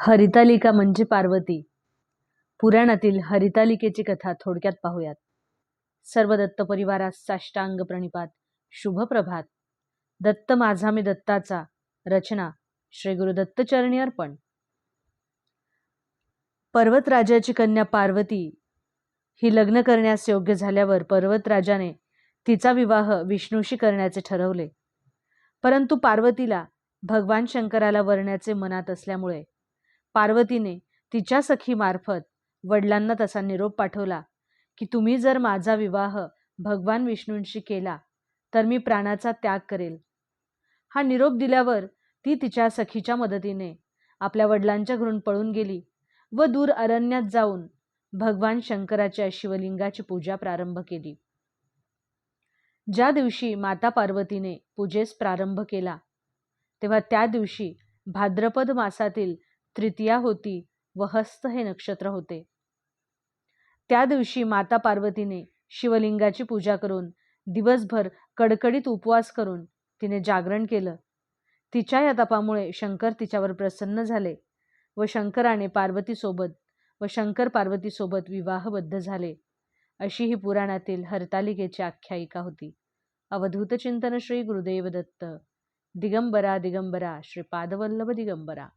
हरितालिका म्हणजे पार्वती. पुराणातील हरितालिकेची कथा थोडक्यात पाहूयात. सर्व दत्त परिवारास साष्टांग प्रणिपात शुभ प्रभात. दत्त माझा मी दत्ताचा रचना श्री गुरु दत्तचरणी अर्पण. पर्वतराजाची कन्या पार्वती ही लग्न करण्यास योग्य झाल्यावर पर्वतराजाने तिचा विवाह विष्णूशी करण्याचे ठरवले. परंतु पार्वतीला भगवान शंकराला वरण्याचे मनात असल्यामुळे पार्वतीने तिच्या सखीमार्फत वडिलांना तसा निरोप पाठवला की तुम्ही जर माझा विवाह भगवान विष्णूंशी केला तर मी प्राणाचा त्याग करेल. हा निरोप दिल्यावर ती तिच्या सखीच्या मदतीने आपल्या वडिलांच्या घरून पळून गेली व दूर अरण्यात जाऊन भगवान शंकराच्या शिवलिंगाची पूजा प्रारंभ केली. ज्या दिवशी माता पार्वतीने पूजेस प्रारंभ केला तेव्हा त्या दिवशी भाद्रपद मासातील तृतीया होती व हस्त हे नक्षत्र होते. त्या दिवशी माता पार्वतीने शिवलिंगाची पूजा करून दिवसभर कडकडीत उपवास करून तिने जागरण केलं. तिच्या या तपामुळे शंकर तिच्यावर प्रसन्न झाले व शंकराने पार्वतीसोबत व शंकर पार्वतीसोबत विवाहबद्ध झाले. अशी ही पुराणातील हरतालिकेची आख्यायिका होती. अवधूत चिंतन श्री गुरुदेव दत्त दिगंबरा दिगंबरा श्री पादवल्लभ दिगंबरा.